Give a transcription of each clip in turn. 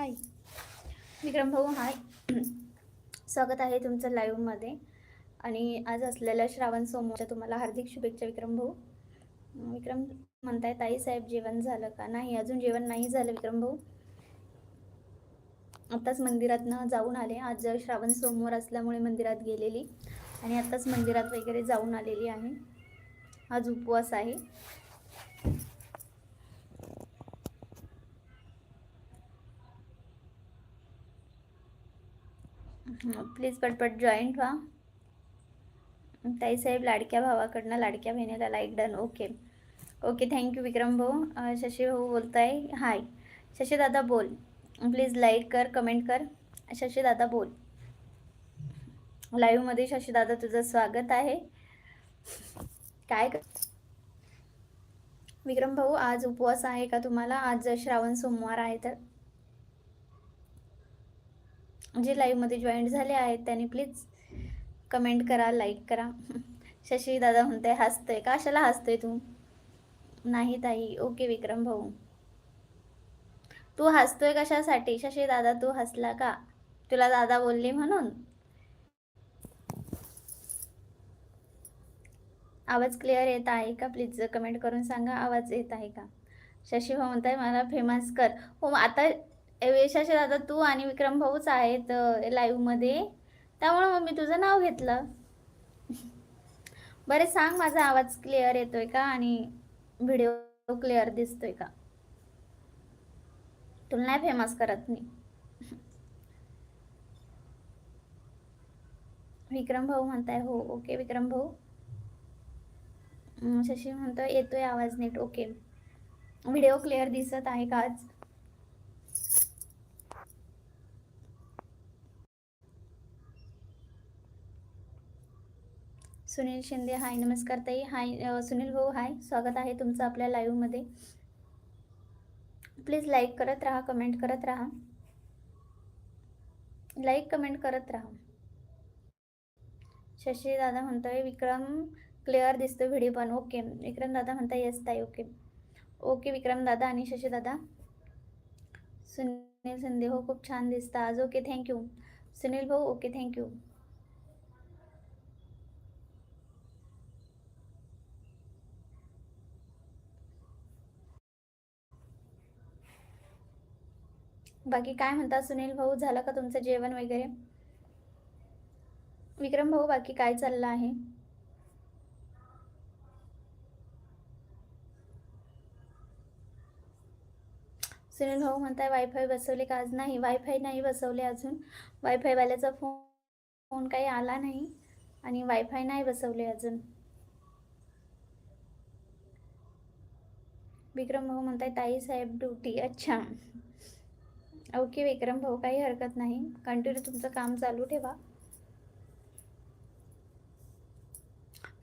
विक्रम भाऊ हाय. स्वागत आहे तुमचं लाईव्हमध्ये आणि आज असलेल्या श्रावण सोमवारच्या तुम्हाला हार्दिक शुभेच्छा विक्रम भाऊ. विक्रम म्हणताय ताई साहेब जेवण झालं का? नाही अजून जेवण नाही झालं विक्रम भाऊ. आत्ताच मंदिरातनं जाऊन आले. आज श्रावण सोमवार असल्यामुळे मंदिरात गेलेली. आणि आत्ताच मंदिरात वगैरे जाऊन आलेली आहे. आज उपवास आहे. प्लीज पटपट जॉईंट व्हा. ताईसाहेब लाडक्या भावाकडनं लाडक्या बहिणीला like done okay okay thank you Vikram भाऊ. अं, शशी भाऊ बोलताय. हाय शशी दादा बोल. प्लीज लाईक कर कमेंट कर. शशी दादा बोल. लाईव्हमध्ये शशी दादा तुझं स्वागत आहे. काय कर विक्रम भाऊ आज उपवास आहे का तुम्हाला? आज श्रावण सोमवार आहे तर. जे लाईव्हमध्ये जॉईंट झाले आहेत त्यांनी प्लीज कमेंट करा लाईक करा. शशी दादा म्हणते हसतंय. कशाला हसतोय तू? नाही ताई. ओके विक्रम भाऊ. तू हसतोय कशासाठी? शशी दादा तू हसला का? तुला दादा बोलली म्हणून. आवाज क्लिअर येत आहे का? प्लीज कमेंट करून सांगा आवाज येत आहे का? शशी भाऊ म्हणताय मला फेमस कर. हो आता शशी दादा तू आणि विक्रम भाऊच आहेत लाईव्हमध्ये त्यामुळं मग मी तुझं नाव घेतलं. बरे सांग माझा आवाज क्लिअर येतोय का आणि व्हिडिओ क्लिअर दिसतोय का? तुला नाही फेमस करत मी. विक्रम भाऊ म्हणताय हो ओके विक्रम भाऊ. शशी म्हणतो येतोय आवाज नीट ओके व्हिडिओ क्लिअर दिसत आहे का आज? सुनील शिंदे हाय नमस्कार ताई. हाय सुनील भाऊ हाय. स्वागत आहे तुमचं आपल्या लाईव्हमध्ये प्लीज लाईक करत राहा कमेंट करत राहा. लाईक कमेंट करत राहा. शशी दादा म्हणतोय विक्रम क्लिअर दिसतो व्हिडिओ पण. ओके विक्रम दादा म्हणताय येस ताई. ओके ओके विक्रम दादा आणि शशी दादा. सुनील शिंदे हो खूप छान दिसता. आज ओके थँक्यू सुनील भाऊ ओके थँक्यू बाकी काय म्हणता सुनील भाऊ झालं का तुमचं जेवण वगैरे? विक्रम भाऊ बाकी काय चाललं आहे? सुनील भाऊ म्हणताय वायफाय बसवले का? आज नाही वायफाय नाही बसवले अजून. वायफायवाल्याचा फोन फोन काही आला नाही आणि वायफाय नाही बसवले अजून. विक्रम भाऊ म्हणताय ताई साहेब ड्युटी अच्छा. ओके विक्रम भाऊ काही हरकत नाही. कंटिन्यू तुमचं काम चालू ठेवा.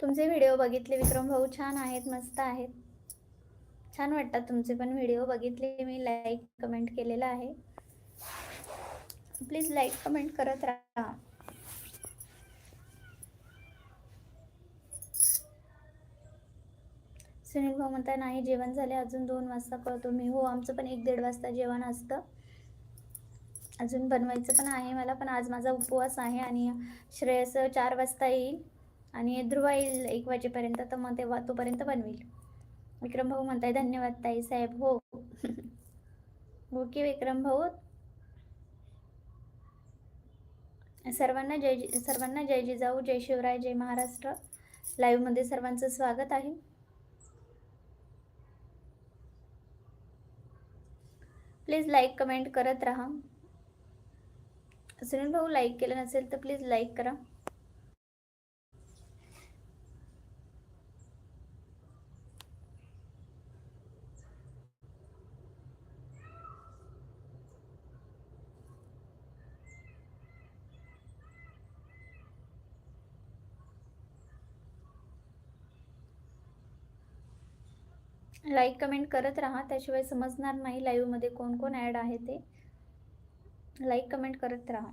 तुमचे व्हिडिओ बघितले विक्रम भाऊ? छान आहेत मस्त आहेत. छान वाटतात तुमचे पण व्हिडिओ बघितले. मी लाईक कमेंट केलेला आहे. प्लीज लाईक कमेंट करत राहा. सुनील भाऊ म्हणता नाही जेवण झाले अजून दोन वाजता कळतो. मी हो आमचं पण एक दीड वाजता जेवण असतं. अजून बनवायचं पण आहे मला पण आज माझा उपवास आहे आणि श्रेयस चार वाजता येईल आणि ध्रुवा येईल एक वाजेपर्यंत तर मग तेव्हा तोपर्यंत बनवेल. विक्रम भाऊ म्हणताय धन्यवाद ताई साहेब. हो. ओके विक्रम भाऊ. सर्वांना जय सर्वांना जय जिजाऊ जय शिवराय जय महाराष्ट्र. लाईव्हमध्ये सर्वांचं स्वागत आहे. प्लीज लाईक कमेंट करत राहा. सुनील भाऊ लाईक केलं नसेल तर प्लीज लाईक करा. लाईक कमेंट करत राहा. त्याशिवाय समजणार नाही लाईव्हमध्ये कोण कोण ॲड आहे ते. लाईक कमेंट करत राहा.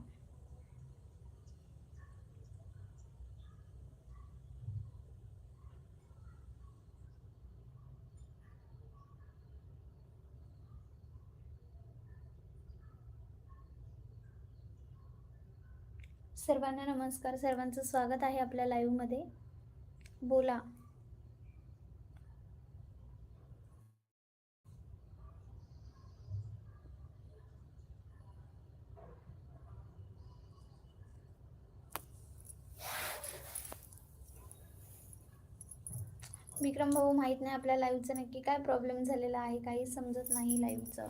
सर्वांना नमस्कार. सर्वांचं स्वागत आहे आपल्या लाईव्हमध्ये बोला. विक्रम भाऊ माहीत नाही आपल्या लाईव्हचं नक्की काय प्रॉब्लेम झालेला आहे काही समजत नाही लाईव्हचं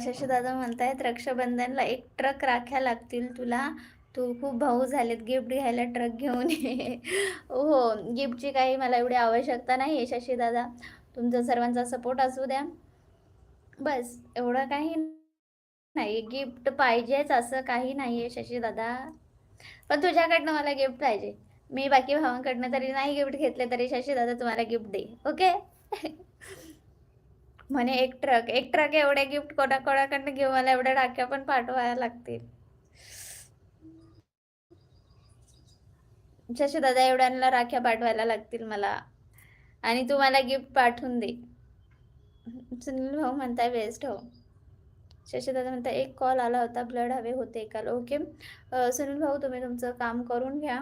शशी दादा म्हणतायत रक्षाबंधनला एक ट्रक राख्या लागतील तुला. तू खूप भाऊ झालेत गिफ्ट घ्यायला ट्रक घेऊन ये. हो गिफ्टची काही मला एवढी आवश्यकता नाही आहे शशी दादा तुमचा सर्वांचा सपोर्ट असू द्या. बस एवढं काही नाही. गिफ्ट पाहिजेच असं काही नाही आहे शशी दादा पण तुझ्याकडनं मला गिफ्ट पाहिजे. मी बाकी भावांकडनं तरी नाही गिफ्ट घेतले तरी शशी दादा तुम्हाला गिफ्ट दे ओके म्हणे एक ट्रक एक ट्रक एवढे गिफ्ट कोणा कोणाकडनं घेऊ? मला एवढ्या टाक्या पण पाठवायला लागतील. शशी दादा एवढ्यांना राख्या पाठवायला लागतील मला. आणि तू मला गिफ्ट पाठवून दे. सुनील भाऊ म्हणताय बेस्ट हो. शशी दादा म्हणता एक कॉल आला होता ब्लड हवे होते काल ओके सुनील भाऊ तुम्ही तुमचं काम करून घ्या.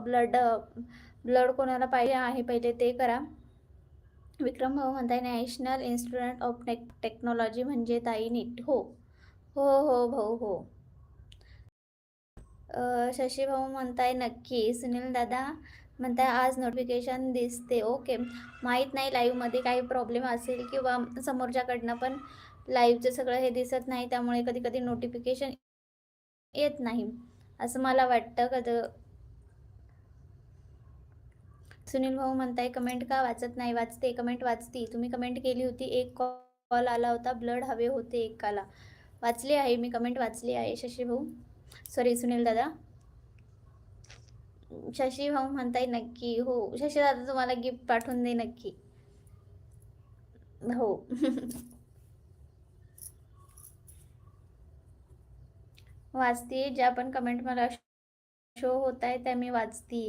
ब्लड ब्लड कोणाला पाहिजे आहे पहिले ते करा. विक्रम भाऊ म्हणताय national institute of tech technology म्हणजे ताई नीट. हो. हो हो भाऊ हो. शशी भाऊ म्हणताय नक्की. सुनील दादा म्हणताय आज नोटिफिकेशन दिसते. ओके माहीत नाही लाईव्हमध्ये काही प्रॉब्लेम असेल किंवा समोरच्याकडनं पण लाईव्हचं सगळं हे दिसत नाही त्यामुळे कधी कधी नोटिफिकेशन येत नाही असं मला वाटतं. कधी सुनील भाऊ म्हणताय कमेंट का वाचत नाही? वाचते कमेंट वाचती. तुम्ही कमेंट केली होती एक कॉल आला होता ब्लड हवे होते एकाला. वाचली आहे मी कमेंट वाचली आहे शशी भाऊ. सॉरी सुनील दादा. शशी भाऊ म्हणताय नक्की. हो शशी दादा तुम्हाला गिफ्ट पाठवून दे नक्की. हो. वाचते ज्या पण कमेंट मला शो होत आहे त्या मी वाचते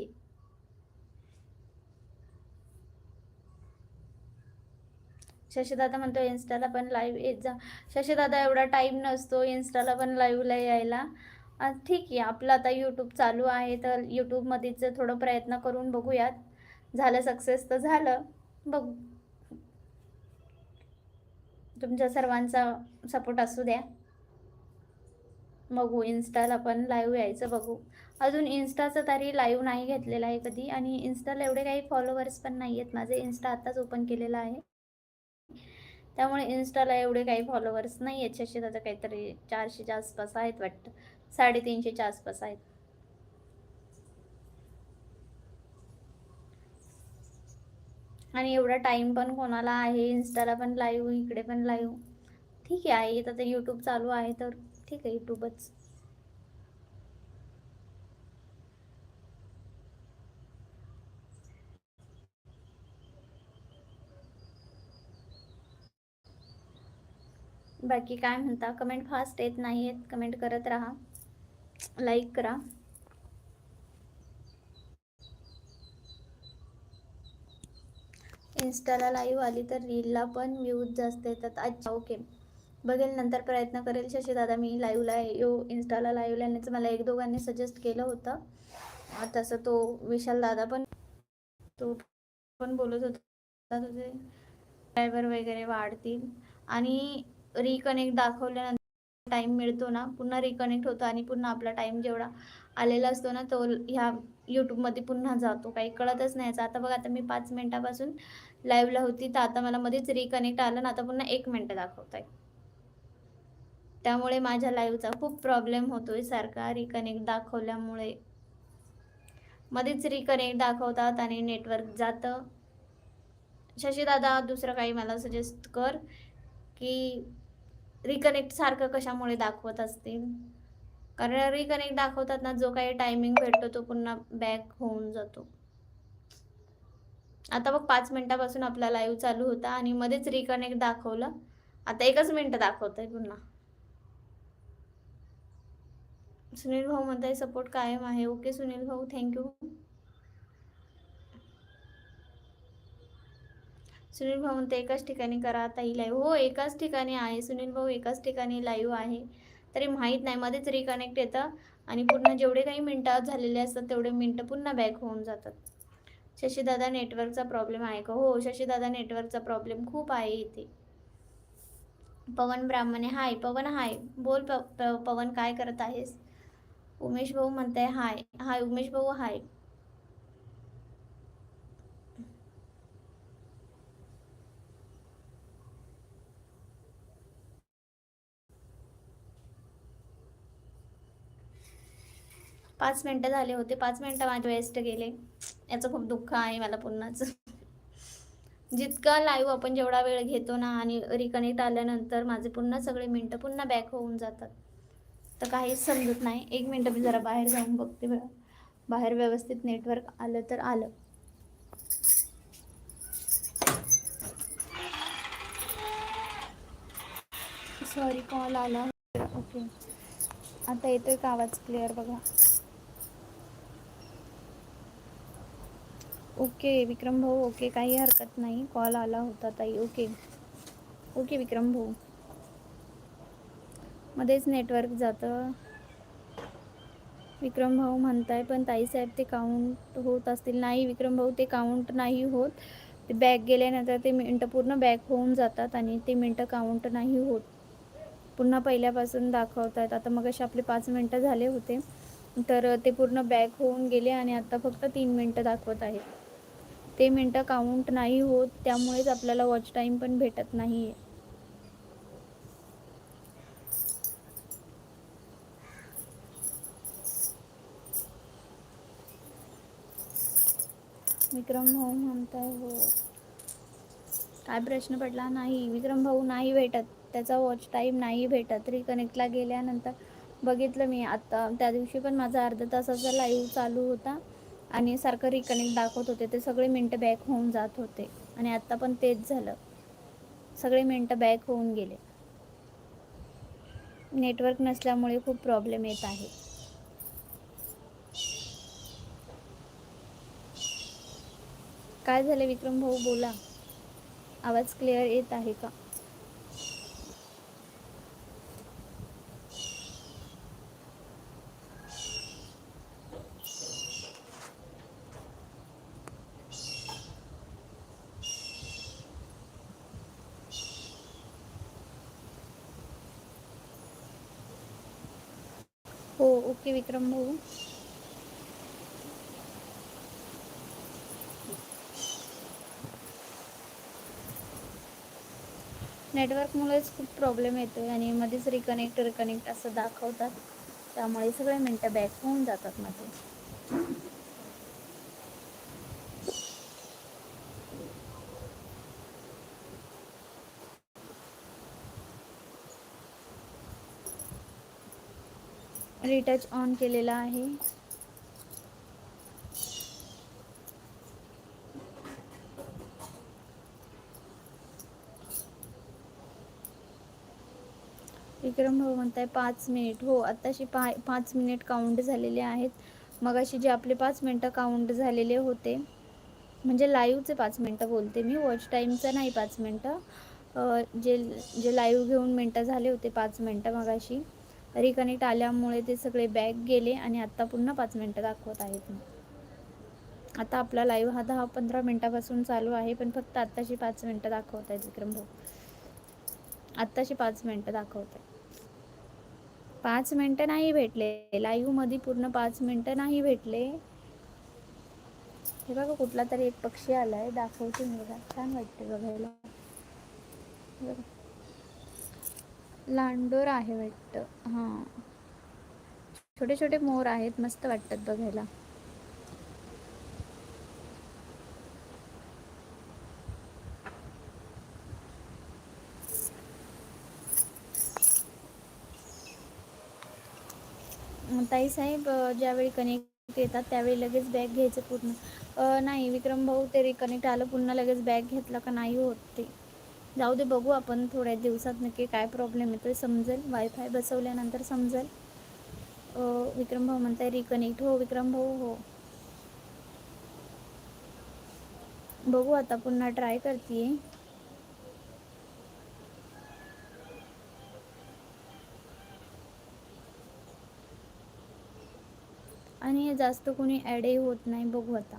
शशीदादा म्हणतो इन्स्टाला पण लाईव्ह येत जा. शशीदादा एवढा टाईम नसतो इन्स्टाला पण लाईव्हला यायला. ठीक आहे आपलं आता यूट्यूब चालू आहे तर यूट्यूबमध्येच थोडं प्रयत्न करून बघूयात. झालं सक्सेस तर झालं. बघू. तुमच्या सर्वांचा सपोर्ट असू द्या. बघू इन्स्टाला पण लाईव्ह यायचं बघू. अजून इन्स्टाचं तरी लाईव्ह नाही घेतलेलं आहे कधी आणि इन्स्टाला एवढे काही फॉलोवर्स पण नाही आहेत. माझे इन्स्टा आत्ताच ओपन केलेलं आहे. त्यामुळे इन्स्टाला एवढे काही फॉलोवर्स नाही आहेत. शशी त्याचं काहीतरी चारशेच्या आसपास आहेत वाटतं. साडेतीनशेच्या आसपास आहेत. आणि एवढा टाईम पण कोणाला आहे? इन्स्टाला पण लाईव्ह इकडे पण लाईव्ह ठीक आहे आता यूट्यूब चालू आहे तर. ठीक आहे यूट्यूबच. बाकी काय म्हणता? कमेंट फास्ट येत नाही आहेत कमेंट करत राहा. लाईक करा. इन्स्टाला लाईव्ह आली तर रीलला पण व्ह्यूज जास्त येतात. अच्छा ओके बघेल नंतर प्रयत्न करेल. शशी दादा मी लाईव्हला येऊ इन्स्टाला लाईव्हला येण्याचं मला एक दोघांनी सजेस्ट केलं होतं. तसं तो विशाल दादा पण तो पण बोलत होता. तुझे ड्रायव्हर वगैरे वाढतील. आणि रिकनेक्ट दाखवल्यानंतर टाईम मिळतो ना पुन्हा रिकनेक्ट होतो आणि पुन्हा आपला टाईम जेवढा आलेला असतो ना तो ह्या यूट्यूबमध्ये पुन्हा जातो. काही कळतच नाही आता बघा आता मी पाच मिनटापासून लाईव्हला होती. तर आता मला मध्येच रिकनेक्ट आलं ना आता पुन्हा एक मिनटं दाखवत आहे त्यामुळे माझ्या लाईव्हचा खूप प्रॉब्लेम होतोय. सारखा रिकनेक्ट दाखवल्यामुळे. मध्येच रिकनेक्ट दाखवतात आणि नेटवर्क जातं. शशीदादा दुसरं काही मला सजेस्ट कर की रिकनेक्ट सारखं कशामुळे दाखवत असतील? कारण रिकनेक्ट दाखवतात ना जो काही टायमिंग भेटतो तो पुन्हा बॅक होऊन जातो. आता बघ पाच मिनिटापासून आपला लाईव्ह चालू होता आणि मध्येच रिकनेक्ट दाखवलं. आता एकच मिनटं दाखवत आहे पुन्हा. सुनील भाऊ म्हणताय सपोर्ट कायम आहे. ओके सुनील भाऊ थँक्यू सुनील भाऊ म्हणते एकाच ठिकाणी करा ताई लाईव्ह हो एकाच ठिकाणी आहे. सुनील भाऊ एकाच ठिकाणी लाईव्ह आहे. तरी माहीत नाही मध्येच रिकनेक्ट येतं आणि पूर्ण जेवढे काही मिनटं झालेले असतात तेवढे मिनटं पुन्हा बॅक होऊन जातात. शशीदादा नेटवर्कचा प्रॉब्लेम आहे का? हो शशीदादा नेटवर्कचा प्रॉब्लेम खूप आहे इथे. पवन ब्राह्मणे हाय पवन हाय बोल प- पवन काय करत आहेस? उमेश भाऊ म्हणताय हाय. हाय उमेश भाऊ हाय. पाच मिनटं झाले होते. पाच मिनटं माझे वेस्ट गेले. याचं खूप दुःख आहे मला पुन्हाच जितका लाईव्ह आपण जेवढा वेळ घेतो ना आणि रिकनेक्ट आल्यानंतर माझे पुन्हा सगळे मिनटं पुन्हा बॅक होऊन जातात. तर काहीच समजत नाही. एक मिनटं मी जरा बाहेर जाऊन बघते बरं. बाहेर व्यवस्थित नेटवर्क आलं तर आलं. सॉरी कॉल आला. ओके आता येतोय का आवाज क्लिअर बघा? ओके विक्रम भाऊ ओके काही हरकत नाही. कॉल आला होता ताई. ओके ओके विक्रम भाऊ. मध्येच नेटवर्क जातं. विक्रम भाऊ म्हणताय पण ताईसाहेब ते काउंट होत असतील. नाही विक्रम भाऊ ते काउंट नाही होत. ते बॅक गेल्यानंतर ते मिनटं पूर्ण बॅक होऊन जातात आणि ते मिनटं काउंट नाही होत. पुन्हा पहिल्यापासून दाखवतात आता मग असे आपले पाच मिनटं झाले होते. तर ते पूर्ण बॅक होऊन गेले आणि आता फक्त तीन मिनटं दाखवत आहे ते मिनटं काउंट नाही होत त्यामुळेच आपल्याला वॉच टाईम पण भेटत नाही आहे विक्रम भाऊ म्हणताय हो. काय प्रश्न पडला? नाही. विक्रम भाऊ नाही भेटत. त्याचा वॉच टाईम नाही भेटत. रिकनेक्टला गेल्यानंतर बघितलं मी आता. त्या दिवशी पण माझा अर्धा तासाचा लाईव्ह चालू होता आणि सारखं रिकनेक्ट दाखवत होते. ते सगळे मिनटं बॅक होऊन जात होते. आणि आत्ता पण तेच झालं. सगळे मिनटं बॅक होऊन गेले. नेटवर्क नसल्यामुळे खूप प्रॉब्लेम येत आहे. काय झालं विक्रम भाऊ? बोला. आवाज क्लिअर येत आहे का? हो ओके विक्रम भाऊ. नेटवर्कमुळेच खूप प्रॉब्लेम येतो आहे आणि मध्येच रिकनेक्ट रिकनेक्ट असं दाखवतात. त्यामुळे सगळे मिनटं बॅक होऊन जातात मध्ये. रिटच ऑन केलेला आहे. विक्रम भाऊ म्हणताय पाच मिनिट. हो आत्ताशी पा पाच मिनिट काउंट झालेले आहेत. मग अशी जे आपले पाच मिनटं काउंट झालेले होते म्हणजे लाईव्हचे पाच मिनटं बोलते मी वॉच टाईमचं नाही पाच मिनटं. जे जे लाईव्ह घेऊन मिनटं झाले होते पाच मिनटं मग अशी रिकनेक्ट आल्यामुळे ते सगळे बॅक गेले आणि आत्ता पुन्हा पाच मिनटं दाखवत आहेत. मी आता आपला लाईव्ह हा दहा पंधरा मिनटापासून चालू आहे पण फक्त आत्ताशी पाच मिनटं दाखवत आहेत विक्रम भाऊ. आत्ताशी पाच मिनटं दाखवत आहे पाच मिनटं नाही भेटले. लाईव्हमध्ये पूर्ण पाच मिनटं नाही भेटले. हे बघा कुठला तरी एक पक्षी आलाय. दाखवते मी बघा. छान वाटते बघायला. लांडोर आहे वाटतं. हां. छोटे छोटे मोर आहेत. मस्त वाटतात बघायला. ताईसाहेब ताई साहेब ज्यावेळी कनेक्ट येतात त्यावेळी लगेच बॅग घ्यायचं पूर्ण. नाही विक्रम भाऊ ते रिकनेक्ट आलं पुन्हा लगेच बॅग घेतला का नाही होत ते. जाऊ दे बघू आपण थोड्या दिवसात नक्की काय प्रॉब्लेम येतो समजेल. वायफाय बसवल्यानंतर समजेल. विक्रम भाऊ म्हणताय रिकनेक्ट हो विक्रम भाऊ हो. बघू आता पुन्हा ट्राय करते आणि हे जास्त कोणी ॲडही होत नाही बघू आता.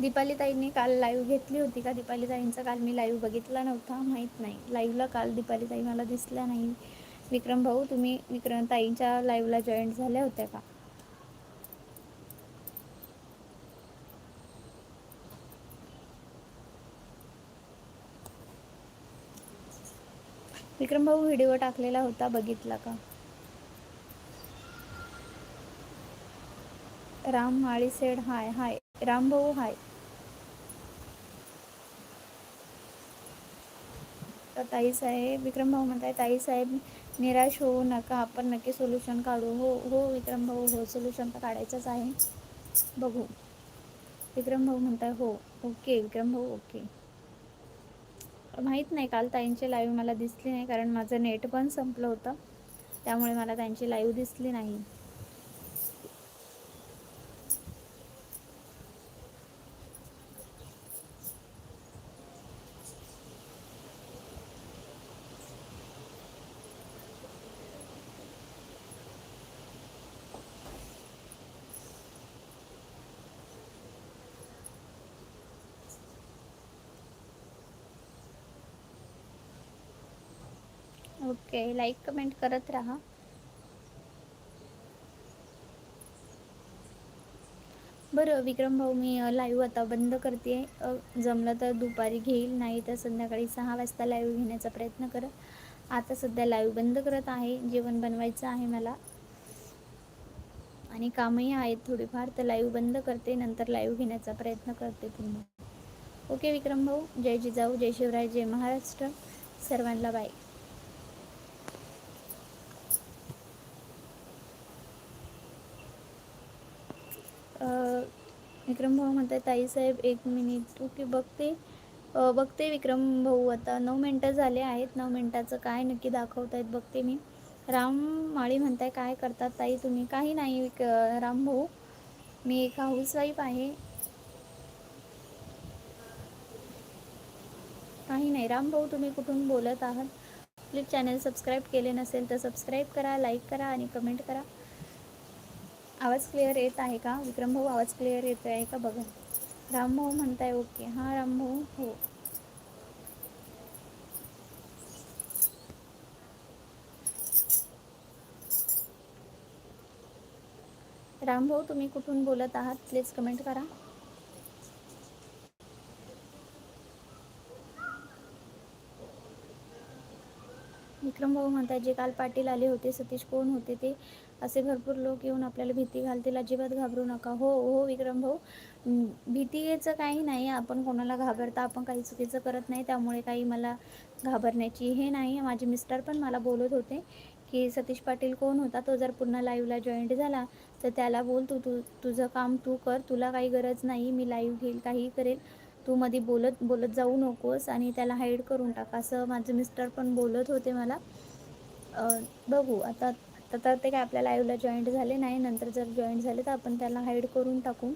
दीपाली ताईंनी काल लाईव्ह घेतली होती का? दीपाली ताईंचा काल मी लाईव्ह बघितला नव्हता माहीत नाही. लाईव्हला काल दीपाली ताई मला दिसल्या नाही. विक्रम भाऊ तुम्ही विक्रम ताईंच्या लाईव्हला जॉईंट झाल्या होत्या का? विक्रम भाऊ व्हिडिओ टाकलेला होता बघितला का? Ram Mali said hi hi Ram भाऊ हाय तर ताई साहेब विक्रम भाऊ म्हणताय ताई साहेब निराश होऊ नका आपण नक्की सोल्युशन काढू. हो हो विक्रम भाऊ हो सोल्युशन तर काढायचंच आहे. बघू. विक्रम भाऊ म्हणताय हो ओके विक्रम भाऊ ओके माहीत नाही काल त्यांची लाईव्ह मला दिसली नाही कारण माझं नेट पण संपलं होतं. त्यामुळे मला त्यांची लाईव्ह दिसली नाही. ओके लाईक कमेंट करत राहा. बरं विक्रम भाऊ मी लाईव्ह आता बंद करते. जमलं तर दुपारी घेईल नाही तर संध्याकाळी सहा वाजता लाईव्ह घेण्याचा प्रयत्न कर आता सध्या लाईव्ह बंद करत आहे. जेवण बनवायचं आहे मला. आणि कामही आहेत थोडीफार तर लाईव्ह बंद करते. नंतर लाईव्ह घेण्याचा प्रयत्न करते पुन्हा. ओके विक्रम भाऊ. जय जिजाऊ जय शिवराय जय महाराष्ट्र. सर्वांना बाय विक्रम भाऊ म्हणतात ताईसाहेब एक मिनिट ओके बघते? बघते विक्रम भाऊ आता नऊ मिनटं झाले आहेत नऊ मिनटाचं काय नक्की दाखवत आहेत बघते मी. राम माळी म्हणताय काय करतात ताई तुम्ही? काही नाही विक राम भाऊ मी एक हाऊसवाईफ आहे. काही नाही राम भाऊ तुम्ही कुठून बोलत आहात? प्लीज चॅनल सबस्क्राईब केले नसेल तर सबस्क्राईब करा लाईक करा आणि कमेंट करा. आवाज क्लिअर येत आहे का? विक्रम भाऊ आवाज क्लिअर येतो आहे का? बघा रामभाऊ म्हणताय ओके. हां रामभाऊ हो. रामभाऊ तुम्ही कुठून बोलत आहात? प्लीज कमेंट करा. विक्रम भाऊ म्हणतात जे काल पाटील आले होते सतीश कोण होते ते? असे भरपूर लोक येऊन आपल्याला भीती घालतील अजिबात घाबरू नका. हो हो विक्रम भाऊ. भीतीचं काही नाही आपण कोणाला घाबरता आपण काही चुकीचं करत नाही त्यामुळे काही मला घाबरण्याची हे नाही. माझे मिस्टर पण मला बोलत होते की सतीश पाटील कोण होता? तो जर पुन्हा लाईव्हला जॉईंट झाला तर त्याला बोल तू तू तुझं काम तू कर तुला काही गरज नाही मी लाईव्ह घेईल काही करेल. तू मध्ये बोलत बोलत जाऊ नकोस आणि त्याला हाईड करून टाक. असं माझे मिस्टर पण बोलत होते मला. बघू आता तर ते काय आपल्या लाईव्हला जॉईंट झाले नाही. नंतर जर जॉईंट झाले तर आपण त्याला हाईड करून टाकू.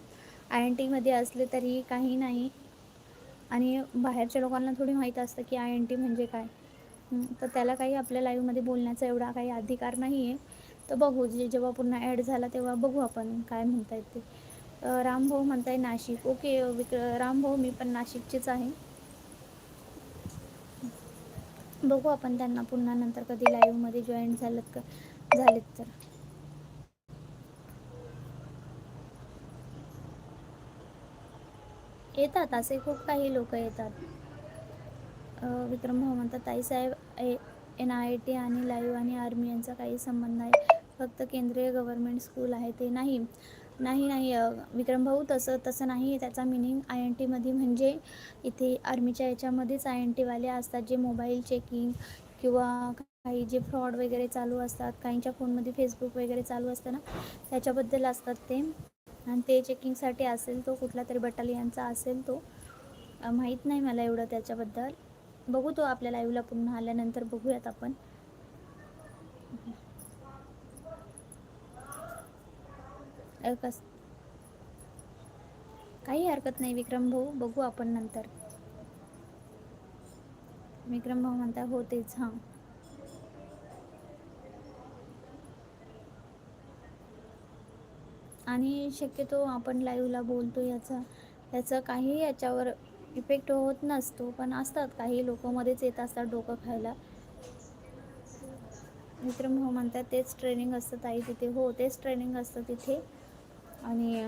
आय एन टीमध्ये असले तरी काही नाही. आणि बाहेरच्या लोकांना थोडी माहीत असतं की आय एन टी म्हणजे काय. तर त्याला काही आपल्या लाईव्हमध्ये बोलण्याचा एवढा काही अधिकार नाही आहे तर बघू जे जेव्हा पुन्हा ॲड झाला तेव्हा बघू आपण काय म्हणता येते रामभाऊ म्हणताय नाशिक. ओके विक रामभाऊ मी पण नाशिकचीच आहे. बघू आपण त्यांना पुन्हा नंतर कधी लाईव्हमध्ये जॉईन झालं का झालेत तर. येतात असे खूप काही लोक येतात. विक्रम भाऊ म्हणतात ताईसाहेब ए एन आय टी आणि लाईव्ह आणि आर्मी यांचा काही संबंध नाही फक्त केंद्रीय गव्हर्मेंट स्कूल आहे ते नाही. नाही नाही विक्रम भाऊ तसं तसं नाही त्याचा मिनिंग आय एन टीमध्ये म्हणजे इथे आर्मीच्या याच्यामध्येच आय एन टीवाले असतात जे मोबाईल चेकिंग किंवा काही जे फ्रॉड वगैरे चालू असतात काहींच्या फोनमध्ये फेसबुक वगैरे चालू असतं ना त्याच्याबद्दल असतात ते. आणि ते चेकिंगसाठी असेल तो कुठला तरी बटालियनचा असेल तो. माहीत नाही मला एवढं त्याच्याबद्दल. बघू तो आपल्या लाईव्हला पुन्हा आल्यानंतर बघूयात आपण. अ, काही हरकत नाही विक्रम भाऊ. बघू आपण नंतर. विक्रम भाऊ म्हणता हो तेच हां. आणि शक्यतो आपण लाईव्हला बोलतो याचा याचा काही याच्यावर इफेक्ट होत नसतो पण असतात. काही लोक मध्येच येत असतात डोकं खायला. विक्रम भाऊ म्हणतात तेच ट्रेनिंग असतं ताई तिथे. हो तेच ट्रेनिंग असतं तिथे. आणि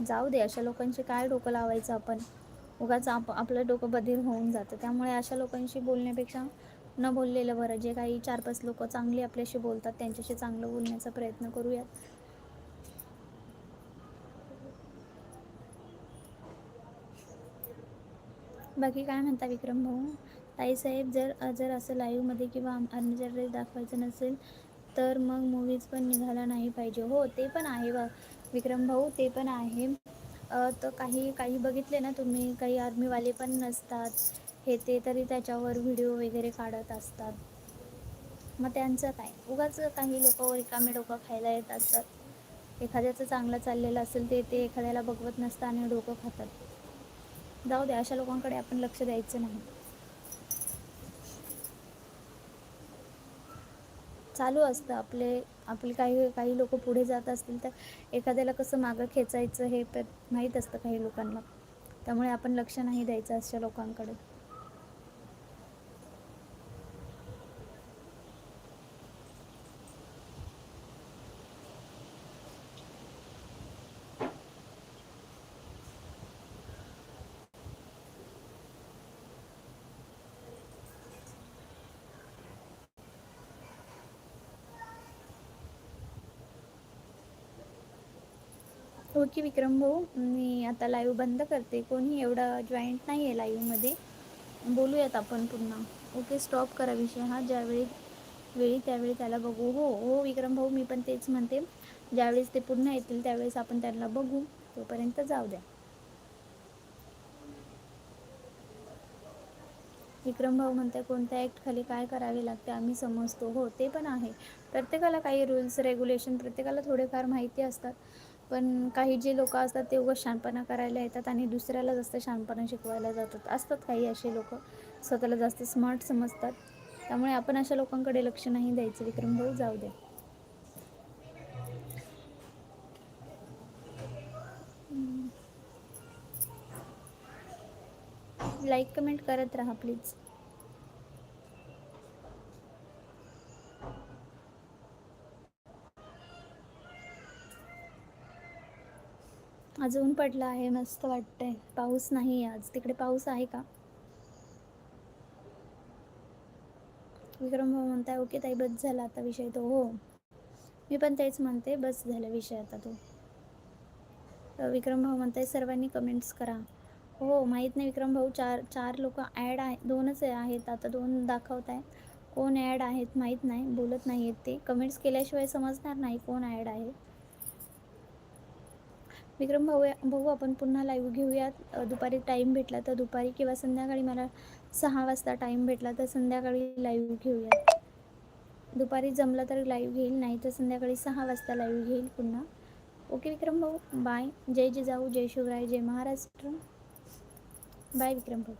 जाऊ दे अशा लोकांशी काय डोकं लावायचं आपण? उगाच आप आपलं डोकं बधीर होऊन जातं. त्यामुळे अशा लोकांशी बोलण्यापेक्षा न बोललेलं बरं. जे काही चार पाच लोक चांगली आपल्याशी बोलतात त्यांच्याशी चांगलं बोलण्याचा प्रयत्न करूयात. बाकी काय म्हणता विक्रम भाऊ? ताईसाहेब जर जर असं लाईव्हमध्ये किंवा जर दाखवायचं नसेल तर मग मूवीज पण निघाला नाही पाहिजे. हो ते पण आहे बा. विक्रम भाऊ ते पण आहे. तर काही काही बघितले ना तुम्ही? काही आर्मीवाले पण नसतात. हे ते तरी त्याच्यावर व्हिडिओ वगैरे काढत असतात. मग त्यांचं काय? उगाच काही लोक रिकामे डोकं खायला येत असतात एखाद्याचं चांगलं चाललेलं असेल ते ते एखाद्याला बघवत नसतं आणि डोकं खातात. जाऊ दे अशा लोकांकडे आपण लक्ष द्यायचं नाही. चालू असतं आपले आपले काही काही लोक पुढे जात असतील तर एखाद्याला कसं मागं खेचायचं हे प माहीत असतं काही लोकांना. त्यामुळे आपण लक्ष नाही द्यायचं अशा लोकांकडे. हो ओके विक्रम भाऊ मी आता लाईव्ह बंद करते. कोणी एवढा जॉईंट नाही आहे लाईव्हमध्ये बोलूयात आपण पुन्हा. ओके स्टॉप करा विषय हा. ज्यावेळी वेळी त्यावेळी त्याला बघू. हो हो विक्रम भाऊ मी पण तेच म्हणते. ज्यावेळेस ते पुन्हा येतील त्यावेळेस आपण त्यांना बघू. तोपर्यंत जाऊ द्या. विक्रम भाऊ म्हणते कोणत्या ॲक्ट खाली काय करावे लागते आम्ही समजतो. हो ते पण आहे. प्रत्येकाला काही रूल्स रेग्युलेशन प्रत्येकाला थोडेफार माहिती असतात. पण काही जे लोक असतात ते उगाच शहाणपणा करायला येतात आणि दुसऱ्याला जास्त शहाणपणा शिकवायला जातात. असतात काही असे लोक. स्वतःला जास्त स्मार्ट समजतात. त्यामुळे आपण अशा लोकांकडे लक्ष नाही द्यायचं. विक्रम भाऊ जाऊ द्या लाईक कमेंट करत राहा प्लीज आज ऊन पडलं आहे मस्त वाटतंय. पाऊस नाही आहे आज. तिकडे पाऊस आहे का? विक्रम भाऊ म्हणताय ओके ताई बस झाला आता विषय तो. हो. मी पण तेच म्हणते बस झाला विषय आता तो. तर विक्रम भाऊ म्हणताय सर्वांनी कमेंट्स करा. हो माहीत नाही विक्रम भाऊ चार चार लोक ॲड आहे दोनच आहेत आता दोन दाखवत आहे कोण ॲड आहेत माहीत नाही बोलत नाही आहेत ते. कमेंट्स केल्याशिवाय समजणार नाही कोण ॲड आहे. विक्रम भाऊ भाऊ आपण पुन्हा लाईव्ह घेऊयात. दुपारी टाईम भेटला तर दुपारी किंवा संध्याकाळी मला सहा वाजता टाईम भेटला तर संध्याकाळी लाईव्ह घेऊयात. दुपारी जमलं तर लाईव्ह घेईल नाही तर संध्याकाळी सहा वाजता लाईव्ह घेईल पुन्हा. ओके विक्रम भाऊ बाय जय जिजाऊ जय शिवराय जय महाराष्ट्र. बाय विक्रम भाऊ.